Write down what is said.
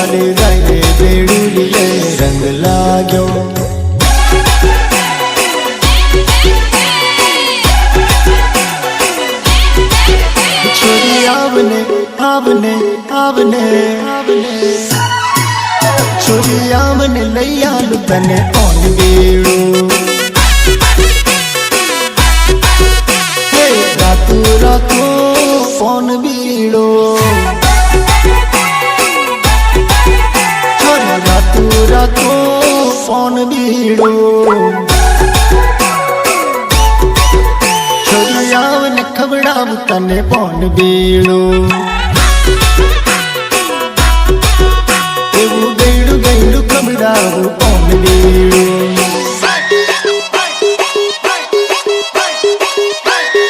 અને રંગે બેડુલીએ રંગ લાગ્યો. છોરી આવને આવને આવને આવને. છોરી રાતું રાતું ફોન બીડો. ફોન બીડો. આવને ખવડાવ તને ફોન બીડો. એવું ગયડું ગયડું ખવડાવું ફોન બીડો.